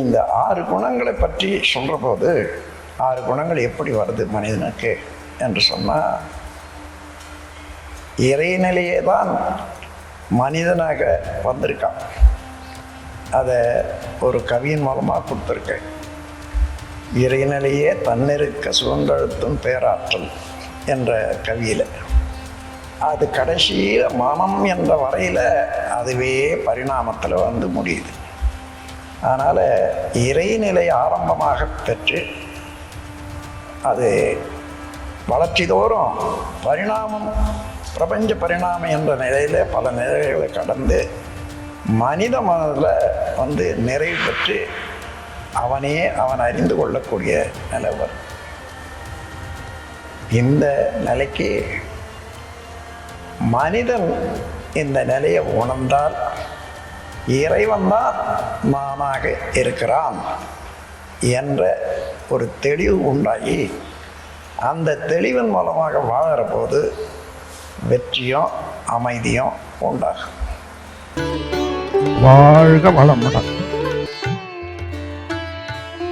இந்த ஆறு குணங்களை பற்றி சொல்கிற போது ஆறு குணங்கள் எப்படி வருது மனிதனுக்கு என்று சொன்னால் இறைநிலையே தான் மனிதனாக வந்திருக்கான். அதை ஒரு கவியின் மூலமாக கொடுத்துருக்கேன். இறைநிலையே தன்னிருக்க சுதந்திரத்தும் பேராற்றல் என்ற கவியில். அது கடைசியில் மனம் என்ற வரையில் அதுவே பரிணாமத்தில் வந்து முடியுது. அதனால் இறைநிலை ஆரம்பமாக பெற்று அது வளர்ச்சி தோறும் பரிணாமம் பிரபஞ்ச பரிணாமம் என்ற நிலையில் பல நிலைகளை கடந்து மனித மனதில் வந்து நிறைவு பெற்று அவனே அவன் அறிந்து கொள்ளக்கூடிய நிலை வரும். இந்த நிலைக்கு மனிதன் இந்த நிலையை உணர்ந்தால் இறைவன் தான் நானாக இருக்கிறான் என்ற ஒரு தெளிவு உண்டாகி அந்த தெளிவின் மூலமாக வாழ்கிற போது வெற்றியும் அமைதியும் உண்டாகும். வாழ்க வளமுடன்.